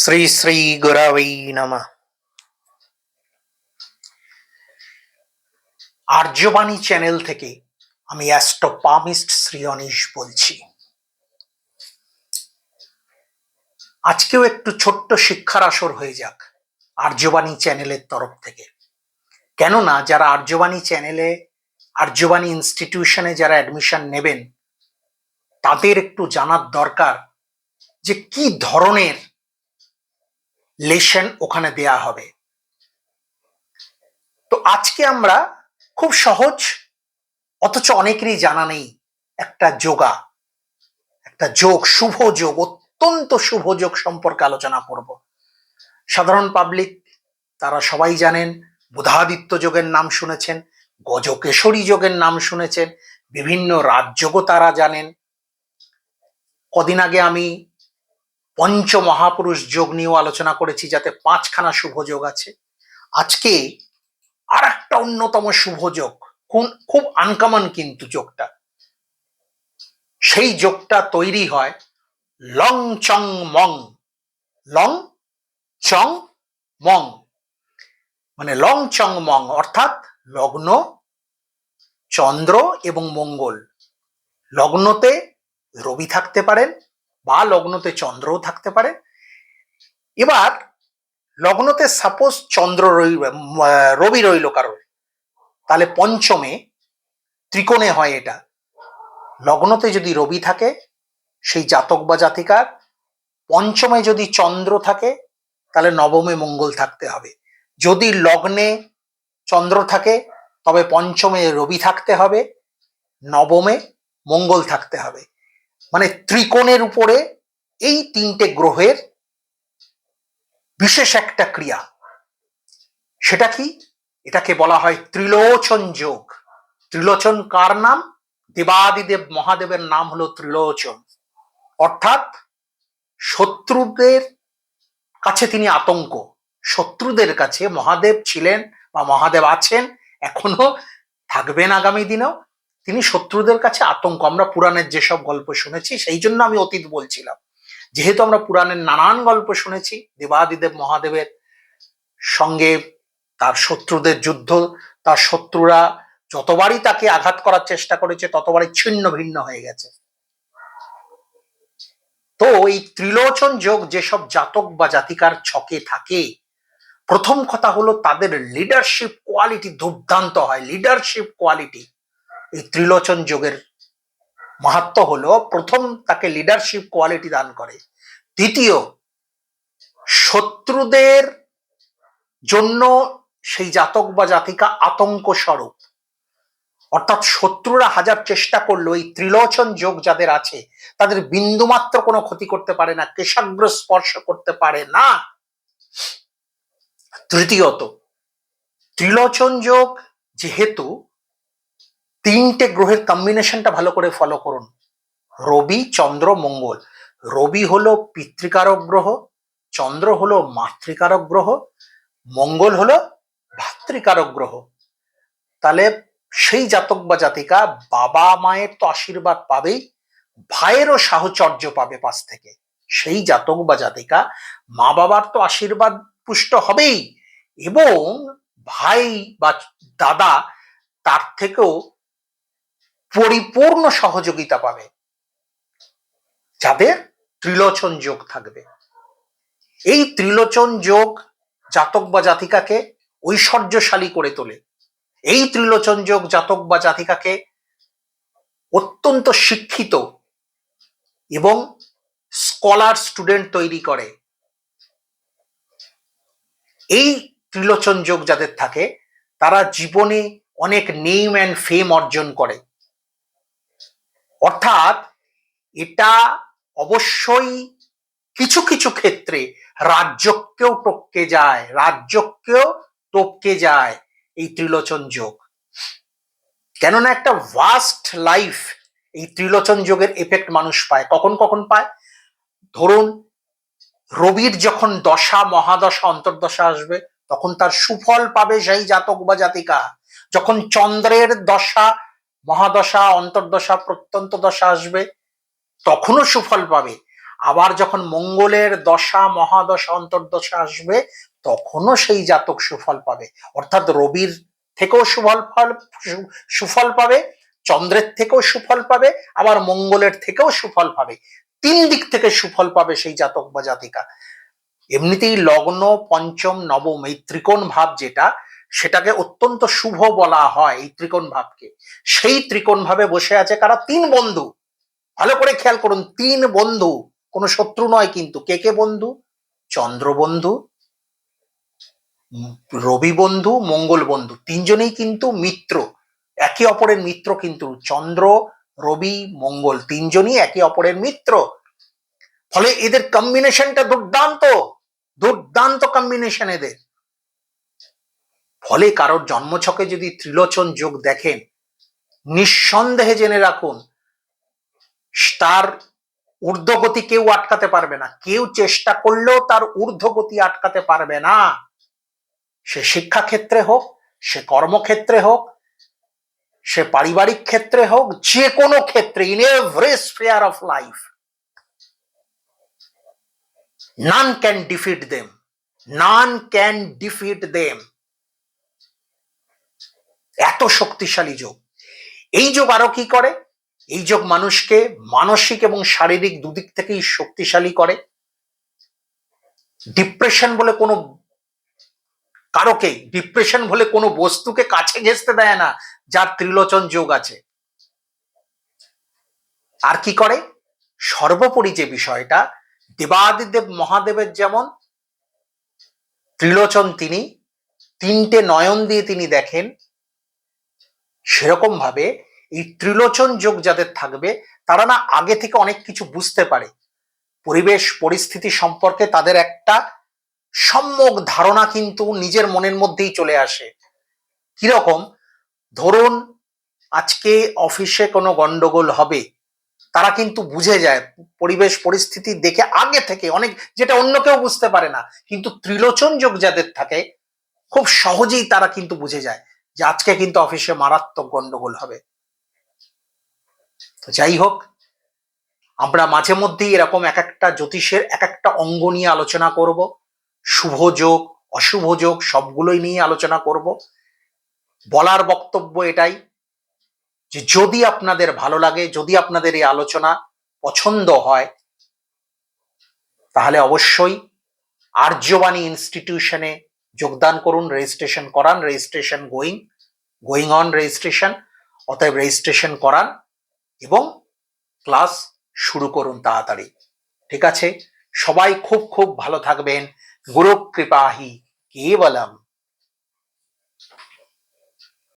শ্রী শ্রী গুরাবৈ নমঃ আর্যবাণী চ্যানেল থেকে আমি অ্যাস্ট্রোপামিস্ট শ্রী অনিশ বলছি। আজকেও একটু ছোট্ট শিক্ষার আসর হয়ে যাক আর্যবাণী চ্যানেলের তরফ থেকে। কেননা যারা আর্যবাণী চ্যানেলে আর্যবাণী ইনস্টিটিউশনে যারা অ্যাডমিশন নেবেন, তাদের একটু জানার দরকার যে কি ধরনের লেসন ওখানে দেয়া হবে। তো আজকে আমরা খুব সহজ, অথচ অনেকেরই জানা নেই, একটা যোগা। একটা যোগ, শুভ যোগ, অত্যন্ত শুভ যোগ সম্পর্কে আলোচনা করব। সাধারণ পাবলিক, তারা সবাই জানেন, বুধাদিত্য যোগের নাম শুনেছেন, গজকেশরী যোগের নাম শুনেছেন, বিভিন্ন রাজযোগও তারা জানেন। কদিন আগে আমি পঞ্চ মহাপুরুষ যোগ নিয়েও আলোচনা করেছি, যাতে পাঁচখানা শুভ যোগ আছে। আজকে আর একটা অন্যতম শুভ যোগ খুব আনকমন কিন্তু যোগটা। সেই যোগটা তৈরি হয় লং চং মং লং চং মং মানে লং চং মং অর্থাৎ লগ্ন, চন্দ্র এবং মঙ্গল। লগ্নতে রবি থাকতে পারেন বা লগ্নতে চন্দ্রও থাকতে পারে। এবার লগ্নতে সাপোজ চন্দ্র আহ, রবি রইল কারোর তাহলে পঞ্চমে ত্রিকোণে হয় এটা। লগ্নতে যদি রবি থাকে সেই জাতক বা জাতিকার পঞ্চমে যদি চন্দ্র থাকে তাহলে নবমে মঙ্গল থাকতে হবে। যদি লগ্নে চন্দ্র থাকে তবে পঞ্চমে রবি থাকতে হবে নবমে মঙ্গল থাকতে হবে। মানে ত্রিকোণের উপরে এই তিনটে গ্রহের বিশেষ একটা ক্রিয়া। সেটা কি? এটাকে বলা হয় ত্রিলোচন যোগ। ত্রিলোচন কার নাম? দেবাদিদেব মহাদেবের নাম হলো ত্রিলোচন। অর্থাৎ শত্রুদের কাছে তিনি আতঙ্ক। শত্রুদের কাছে মহাদেব ছিলেন বা মহাদেব আছেন, এখনও থাকবেন আগামী দিনেও। তিনি শত্রুদের কাছে আতঙ্ক। আমরা পুরাণের যেসব গল্প শুনেছি, সেই জন্য আমি অতীত বলছিলাম। যেহেতু আমরা পুরাণের নানান গল্প শুনেছি, দেবাদিদেব মহাদেবের সঙ্গে তার শত্রুদের যুদ্ধ, তার শত্রুরা যতবারই তাকে আঘাত করার চেষ্টা করেছে, ততবারই ছিন্ন ভিন্ন হয়ে গেছে। তো এই ত্রিলোচন যোগ যেসব জাতক বা জাতিকার ছকে থাকে, প্রথম কথা হলো তাদের লিডারশিপ কোয়ালিটি দুর্দান্ত হয়। লিডারশিপ কোয়ালিটি এই ত্রিলোচন যোগের মাহাত্ম হলো, প্রথম তাকে লিডারশিপ কোয়ালিটি দান করে। দ্বিতীয়, শত্রুদের জন্য সেই জাতক বা জাতিকা আতঙ্ক স্বরূপ। অর্থাৎ শত্রুরা হাজার চেষ্টা করল এই ত্রিলোচন যোগ যাদের আছে, তাদের বিন্দুমাত্র কোনো ক্ষতি করতে পারে না, কেশাগ্র স্পর্শ করতে পারে না। তৃতীয়ত, ত্রিলোচন যোগ যেহেতু তিনটে গ্রহের কম্বিনেশনটা ভালো করে ফলো করুন। রবি, চন্দ্র, মঙ্গল। রবি হলো পিতৃকারক গ্রহ, চন্দ্র হলো মাতৃকারক গ্রহ, মঙ্গল হলো ভাতৃকারক গ্রহ। তাহলে সেই জাতক বা জাতিকা বাবা মায়ের তো আশীর্বাদ পাবেই, ভাইয়েরও সাহচর্য পাবে পাশ থেকে। সেই জাতক বা জাতিকা মা বাবার তো আশীর্বাদ পুষ্ট হবেই এবং ভাই বা দাদা তার থেকেও পরিপূর্ণ সহযোগিতা পাবে। যাদের ত্রিলোচন যোগ থাকবে। এই ত্রিলোচন যোগ জাতক বা জাতিকাকে ঐশ্বর্যশালী করে তোলে। এই ত্রিলোচন যোগ জাতক বা জাতিকাকে অত্যন্ত শিক্ষিত এবং স্কলার স্টুডেন্ট তৈরি করে। এই ত্রিলোচন যোগ যাদের থাকে, তারা জীবনে অনেক নেম অ্যান্ড ফেম অর্জন করে। অর্থাৎ এটা অবশ্যই কিছু কিছু ক্ষেত্রে রাজ্যকেও টপকে যায়, রাজ্যকেও টপকে যায় এই ত্রিলোচন যোগ। কেননা একটা ভাস্ট লাইফ এই ত্রিলোচন যোগের এফেক্ট মানুষ পায়। কখন কখন পায়? ধরুন, রবির যখন দশা, মহাদশা, অন্তর্দশা আসবে, তখন তার সুফল পাবে সেই জাতক বা জাতিকা। যখন চন্দ্রের দশা মহাদশা, অন্তর্দশা, প্রত্যন্ত দশা আসবে, তখনও সুফল পাবে। আবার যখন মঙ্গলের দশা, মহাদশা, অন্তর্দশা আসবে, তখনও সেই জাতক সুফল পাবে। অর্থাৎ রবির থেকেও সুফল ফল সুফল পাবে, চন্দ্রের থেকেও সুফল পাবে, আবার মঙ্গলের থেকেও সুফল পাবে। তিন দিক থেকে সুফল পাবে সেই জাতক বা জাতিকা। এমনিতেই লগ্ন, পঞ্চম, নবম এই ত্রিকোণ ভাব যেটা সেটাকে অত্যন্ত শুভ বলা হয় এই ত্রিকোণ ভাবকে। সেই ত্রিকোণ ভাবে বসে আছে কারা? তিন বন্ধু। ভালো করে খেয়াল করুন, তিন বন্ধু। কোনো শত্রু নয় কিন্তু। কে কে বন্ধু? চন্দ্র বন্ধু, রবি বন্ধু, মঙ্গল বন্ধু। তিনজনেই কিন্তু মিত্র। একে অপরের মিত্র কিন্তু চন্দ্র, রবি, মঙ্গল। তিনজনই একে অপরের মিত্র। ফলে এদের কম্বিনেশনটা দুর্দান্ত। দুর্দান্ত কম্বিনেশন এদের। ফলে কারোর জন্মছকে যদি ত্রিলোচন যোগ দেখেন, নিঃসন্দেহে জেনে রাখুন, তার ঊর্ধ্বগতি কেউ আটকাতে পারবে না। কেউ চেষ্টা করলেও তার ঊর্ধ্বগতি আটকাতে পারবে না। সে শিক্ষাক্ষেত্রে হোক, সে কর্মক্ষেত্রে হোক, সে পারিবারিক ক্ষেত্রে হোক, যে কোনো ক্ষেত্রে in every sphere of life none can defeat them none can defeat them এত শক্তিশালী যোগ। এই যোগ আরও কি করে? এই যোগ মানুষকে মানসিক এবং শারীরিক দুদিক থেকেই শক্তিশালী করে। ডিপ্রেশন বলে কোনো কারোকে ডিপ্রেশন বলে কোনো বস্তুকে কাছে ঘেঁচতে দেয় না, যার ত্রিলোচন যোগ আছে। আর কি করে? সর্বোপরি যে বিষয়টা, দেবাদিদেব মহাদেবের যেমন ত্রিলোচন তিনি, তিনটে নয়ন দিয়ে তিনি দেখেন সেরকম ভাবে এই ত্রিলোচন যোগ যাদের থাকবে, তারা না আগে থেকে অনেক কিছু বুঝতে পারে। পরিবেশ, পরিস্থিতি সম্পর্কে তাদের একটা সম্যক ধারণা কিন্তু নিজের মনের মধ্যেই চলে আসে। কীরকম? ধরুন, আজকে অফিসে কোনো গন্ডগোল হবে। তারা কিন্তু বুঝে যায়, পরিবেশ, পরিস্থিতি দেখে আগে থেকে অনেক, যেটা অন্য কেউ বুঝতে পারে না। কিন্তু ত্রিলোচন যোগ যাদের থাকে, খুব সহজেই তারা কিন্তু বুঝে যায়। যে আজকে কিন্তু অফিসে মারাত্মক গন্ডগোল হবে। তো যাই হোক, আমরা মাঝে মধ্যেই এরকম এক একটা জ্যোতিষের এক একটা অঙ্গ নিয়ে আলোচনা করব। শুভ যোগ, অশুভ যোগ, সবগুলোই নিয়ে আলোচনা করব। বলার বক্তব্য এটাই যে যদি আপনাদের ভালো লাগে, যদি আপনাদের এই আলোচনা পছন্দ হয়, তাহলে অবশ্যই আর্যবাণী ইনস্টিটিউশনে যোগদান করুন রেজিস্ট্রেশন করান registration going going on registration অতএব রেজিস্ট্রেশন করান এবং ক্লাস শুরু করুন তাড়াতাড়ি। ঠিক আছে? সবাই খুব খুব ভালো থাকবেন। গুরু কৃপাহি, কেবলম।